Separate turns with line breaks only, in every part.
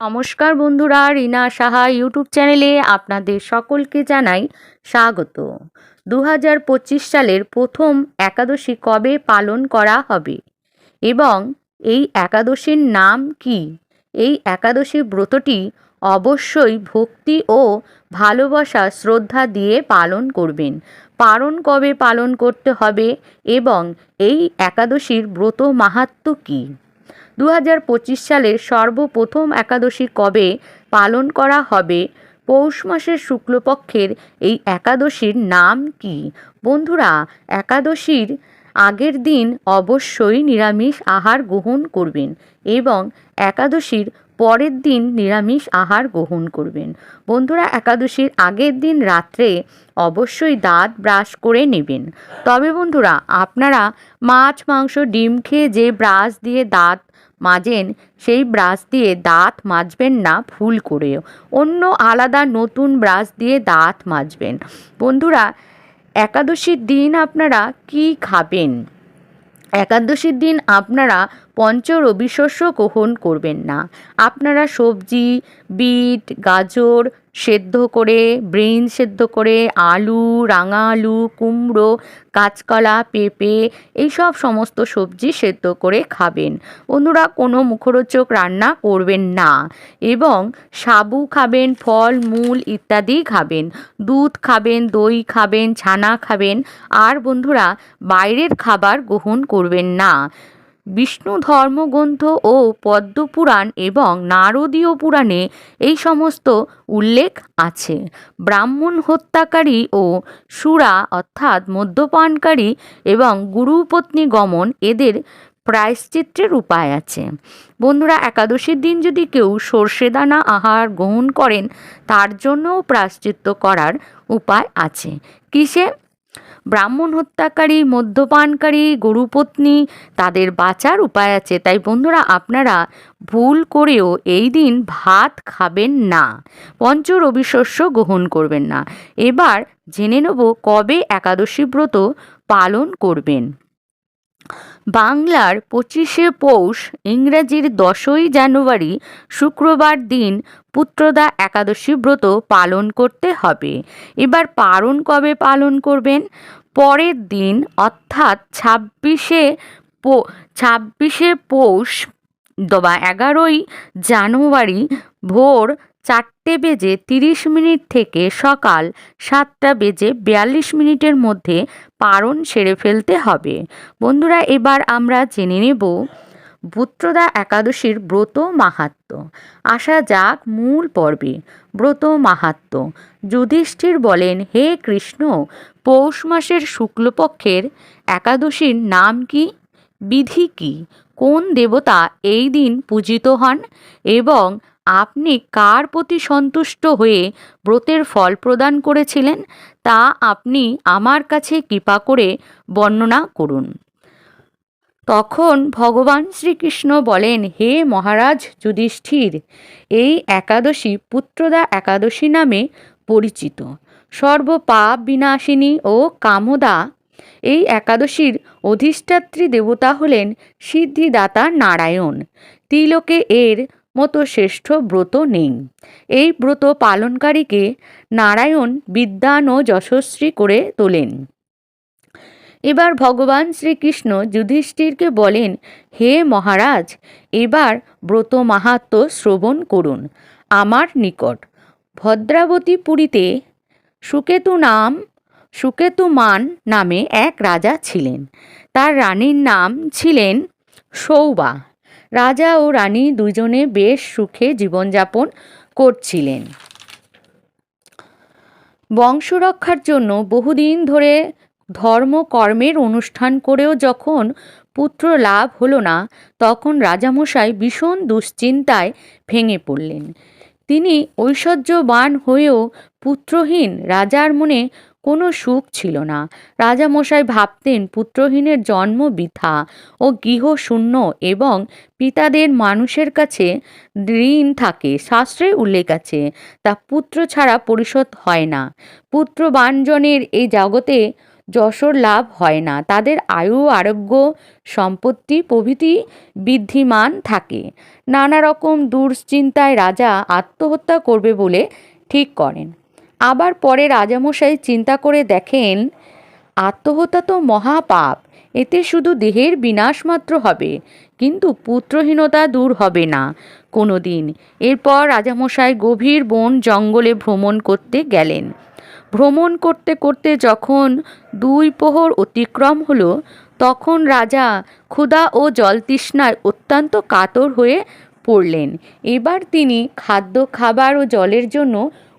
নমস্কার বন্ধুরা, রিনা সাহা ইউটিউব চ্যানেলে আপনাদের সকলকে জানাই স্বাগত। দু হাজার পঁচিশ সালের প্রথম একাদশী কবে পালন করা হবে? এবং এই একাদশীর নাম কি? এই একাদশী ব্রতটি অবশ্যই ভক্তি ও ভালোবাসা শ্রদ্ধা দিয়ে পালন করবেন। পারণ কবে পালন করতে হবে এবং এই একাদশীর ব্রত মাহাত্ম্য কী? দু হাজার পঁচিশ সালের সর্বপ্রথম একাদশী কবে পালন করা হবে? পৌষ মাসের শুক্লপক্ষের এই একাদশীর নাম কি? বন্ধুরা, একাদশীর আগের দিন অবশ্যই নিরামিষ আহার গ্রহণ করবেন এবং একাদশীর পরের দিন নিরামিষ আহার গ্রহণ করবেন। বন্ধুরা, একাদশীর আগের দিন রাত্রে অবশ্যই দাঁত ব্রাশ করে নেবেন। তবে বন্ধুরা, আপনারা মাছ, মাংস, ডিম খেয়ে যে ব্রাশ দিয়ে দাঁত মাজেন সেই ব্রাশ দিয়ে দাঁত মাজবেন না ভুল করেও। অন্য আলাদা নতুন ব্রাশ দিয়ে দাঁত মাজবেন। বন্ধুরা, একাদশীর দিন আপনারা কি খাবেন? একাদশীর দিন আপনারা পঞ্চ রবিশস্য গ্রহণ করবেন না। আপনারা সবজি, বিট, গাজর সেদ্ধ করে, ব্রেন সেদ্ধ করে, আলু রাঙা আলু কুমড়ো, কাঁচকলা, পেঁপে, এইসব সমস্ত সবজি সেদ্ধ করে খাবেন। বন্ধুরা কোনো মুখরোচক রান্না করবেন না এবং সাবু খাবেন, ফল, মূল ইত্যাদি খাবেন। দুধ খাবেন, দই খাবেন, ছানা খাবেন। আর বন্ধুরা, বাইরের খাবার গ্রহণ করবেন না। বিষ্ণু ধর্মগ্রন্থ ও পদ্মপুরাণ এবং নারদীয় পুরাণে এই সমস্ত উল্লেখ আছে। ব্রাহ্মণ হত্যাকারী ও সুরা অর্থাৎ মদ্যপানকারী এবং গুরুপত্নী গমন এদের প্রায়শ্চিত্রের উপায় আছে। বন্ধুরা, একাদশীর দিন যদি কেউ সর্ষে দানা আহার গ্রহণ করেন, তার জন্যও প্রায়শ্চিত্ত করার উপায় আছে। কিসে? ব্রাহ্মণ হত্যাকারী, মদ্যপানকারী, গরুপত্নী তাদের বাঁচার উপায় আছে। তাই বন্ধুরা, আপনারা ভুল করেও এই দিন ভাত খাবেন না। পঞ্চ রবিশস্য গ্রহণ করবেন না। এবার জেনে নেব কবে একাদশী ব্রত পালন করবেন। বাংলার পঁচিশে পৌষ, ইংরেজির দশই জানুয়ারি, শুক্রবার দিন পুত্রদা একাদশী ব্রত পালন করতে হবে। এবার পালন কবে পালন করবেন? পরের দিন, অর্থাৎ ছাব্বিশে পো, ছাব্বিশে পৌষ বা এগারোই জানুয়ারি ভোর চারটে বেজে তিরিশ মিনিট থেকে সকাল সাতটা বেজে বিয়াল্লিশ মিনিটের মধ্যে পারণ সেরে ফেলতে হবে। বন্ধুরা, এবার আমরা জেনে নেব পুত্রদা একাদশীর ব্রত মাহাত্ম আসা যাক মূল পর্বে, ব্রত মাহাত্ম যুধিষ্ঠির বলেন, হে কৃষ্ণ, পৌষ মাসের শুক্লপক্ষের একাদশীর নাম কি? বিধি কি? কোন দেবতা এই দিন পূজিত হন? এবং আপনি কার প্রতি সন্তুষ্ট হয়ে ব্রতের ফল প্রদান করেছিলেন? তা আপনি আমার কাছে কৃপা করে বর্ণনা করুন। তখন ভগবান শ্রীকৃষ্ণ বলেন, হে মহারাজ যুধিষ্ঠির, এই একাদশী পুত্রদা একাদশী নামে পরিচিত। সর্বপাপ বিনাশিনী ও কামদা এই একাদশীর অধিষ্ঠাত্রী দেবতা হলেন সিদ্ধিদাতা নারায়ণ। ত্রিলোকে এর মতো শ্রেষ্ঠ ব্রত নেই। এই ব্রত পালনকারীকে নারায়ণ বিদ্যান ও যশস্বী করে তোলেন। এবার ভগবান শ্রীকৃষ্ণ যুধিষ্ঠিরকে বলেন, হে মহারাজ, এবার ব্রত মাহাত্ম শ্রবণ করুন আমার নিকট। ভদ্রাবতী পুরীতে সুকেতু নাম সুকেতুমান নামে এক রাজা ছিলেন। তার রানীর নাম ছিলেন সৌবা। রাজা ও রানী দুজনে বেশ সুখে জীবনযাপন করছিলেন। বংশরক্ষার জন্য বহুদিন ধরে ধর্মকর্মের অনুষ্ঠান করেও যখন পুত্র লাভ হলো না, তখন রাজামশাই ভীষণ দুশ্চিন্তায় ভেঙে পড়লেন। তিনি ঐশ্বর্যবান হয়েও পুত্রহীন রাজার মনে কোনো সুখ ছিল না। রাজামশাই ভাবতেন পুত্রহীনের জন্ম বৃথা ও গৃহ শূন্য এবং পিতাদের মানুষের কাছে ঋণ থাকে শাস্ত্রে উল্লেখ আছে, তা পুত্র ছাড়া পরিশোধ হয় না। পুত্রবানজনের এই জগতে যশোর লাভ হয় না। তাদের আয়ু, আরোগ্য, সম্পত্তি, প্রভৃতি বৃদ্ধিমান থাকে। নানা রকম দুশ্চিন্তায় রাজা আত্মহত্যা করবে বলে ঠিক করেন। আবার পরে রাজামশাই চিন্তা করে দেখেন, আত্মহত্যা তো মহাপাপ, এতে শুধু দেহের বিনাশ মাত্র হবে, কিন্তু পুত্রহীনতা দূর হবে না। কোনো দিন এরপর রাজামশাই গভীর বন জঙ্গলে ভ্রমণ করতে গেলেন। ভ্রমণ করতে করতে যখন দুই প্রহর অতিক্রম হলো, তখন রাজা ক্ষুধা ও জলতৃষ্ণায় অত্যন্ত কাতর হয়ে পড়লেন। এবার তিনি খাদ্য, খাবার ও জলের জন্য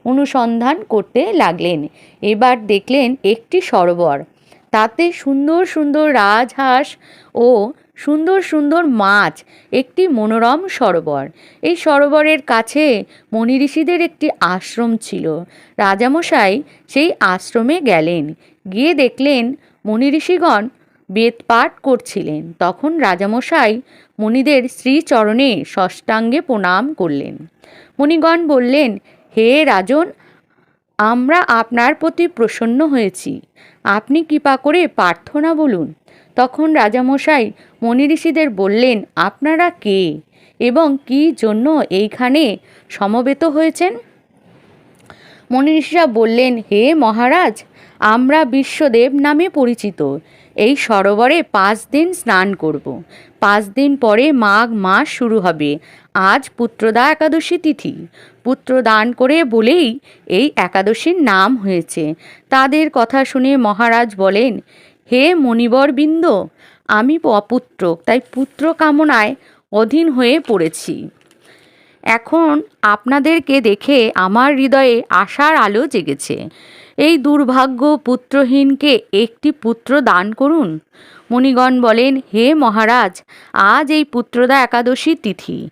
অনুসন্ধান করতে লাগলেন। এবার দেখলেন একটি সরোবর। তাতে সুন্দর সুন্দর রাজহাঁস ও সুন্দর সুন্দর মাছ, একটি মনোরম সরোবর। এই সরোবরের কাছে মনি ঋষিদের একটি আশ্রম ছিল। রাজামশাই সেই আশ্রমে গেলেন। গিয়ে দেখলেন মনি ঋষিগণ বেদ পাঠ করছিলেন। তখন রাজামশাই মণিদের শ্রীচরণে ষষ্ঠাঙ্গে প্রণাম করলেন। মণিগণ বললেন, হে রাজন আমরা আপনার প্রতি প্রসন্ন হয়েছি। আপনি কৃপা করে প্রার্থনা বলুন। তখন রাজামশাই মনি ঋষিদের বললেন, আপনারা কে এবং কি জন্য এইখানে সমবেত হয়েছেন? মনি ঋষিরা বললেন, হে মহারাজ আমরা বিশ্বদেব নামে পরিচিত। এই সরোবরে পাঁচ দিন স্নান করব। পাঁচ দিন পরে মাঘ মাস শুরু হবে। আজ পুত্রদা একাদশী তিথি। পুত্র দান করে বলেই এই একাদশীর নাম হয়েছে। তাদের কথা শুনে মহারাজ বলেন, হে মণিবরবৃন্দ, আমি অপুত্র, তাই পুত্র কামনায় অধীন হয়ে পড়েছি। এখন আপনাদেরকে দেখে আমার হৃদয়ে আশার আলো জেগেছে। এই দুর্ভাগ্য পুত্রহীনকে একটি পুত্র দান করুন। মুনিগণ বলেন, হে মহারাজ, আজ এই পুত্রদা একাদশী তিথি।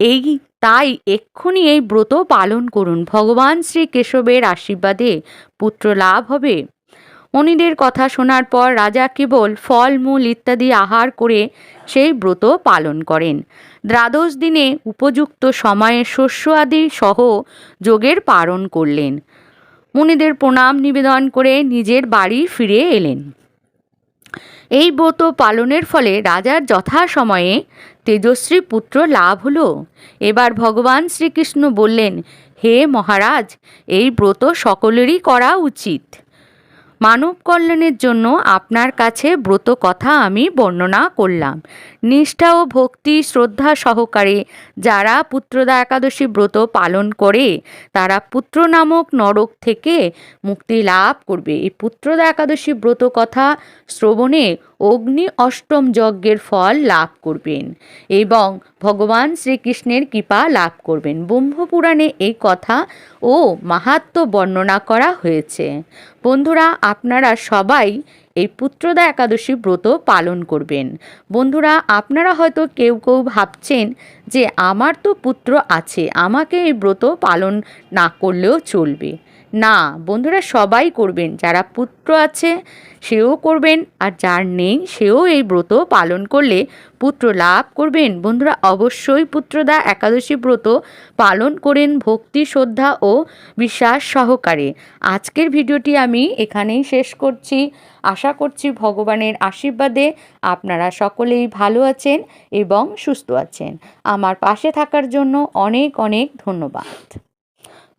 এই, তাই এক্ষুনি এই ব্রত পালন করুন। ভগবান শ্রী কেশবের আশীর্বাদে পুত্র লাভ হবে। মণিদের কথা শোনার পর রাজা কেবল ফল, মূল ইত্যাদি আহার করে সেই ব্রত পালন করেন। দ্বাদশ দিনে উপযুক্ত সময়ে শস্য আদি সহ যোগের পালন করলেন। মুনিদের প্রণাম, নিবেদন করে নিজের বাড়ি ফিরে এলেন। এই ব্রত পালনের ফলে রাজার যথা সময়ে তেজশ্রী পুত্র লাভ হলো। এবার ভগবান শ্রীকৃষ্ণ বললেন, হে মহারাজ, এই ব্রত সকলেরই করা উচিত। মানব কল্যাণের জন্য আপনার কাছে ব্রত কথা আমি বর্ণনা করলাম। নিষ্ঠা ও ভক্তি শ্রদ্ধা সহকারে যারা পুত্রদা একাদশী ব্রত পালন করে, তারা পুত্র নামক নরক থেকে মুক্তি লাভ করবে। এই পুত্রদা একাদশী ব্রত কথা শ্রবণে অগ্নি অষ্টম যজ্ঞের ফল লাভ করবেন এবং ভগবান শ্রীকৃষ্ণের কৃপা লাভ করবেন। ব্রহ্মপুরাণে এই কথা ও মাহাত্ম বর্ণনা করা হয়েছে। বন্ধুরা আপনারা সবাই এই পুত্রদা একাদশী ব্রত পালন করবেন। বন্ধুরা, আপনারা হয়তো কেউ কেউ ভাবছেন যে আমার তো পুত্র আছে, আমাকে এই ব্রত পালন না করলেও চলবে। না, বন্ধুরা সবাই করবেন। যারা পুত্র আছে, সেও করবেন, আর যার নেই, সেও এই ব্রত পালন করলে পুত্র লাভ করবেন। বন্ধুরা, অবশ্যই পুত্রদা একাদশী ব্রত পালন করেন ভক্তি, শ্রদ্ধা ও বিশ্বাস সহকারে। আজকের ভিডিওটি আমি এখানেই শেষ করছি। আশা করছি ভগবানের আশীর্বাদে আপনারা সকলেই ভালো আছেন এবং সুস্থ আছেন। আমার পাশে থাকার জন্য অনেক অনেক ধন্যবাদ।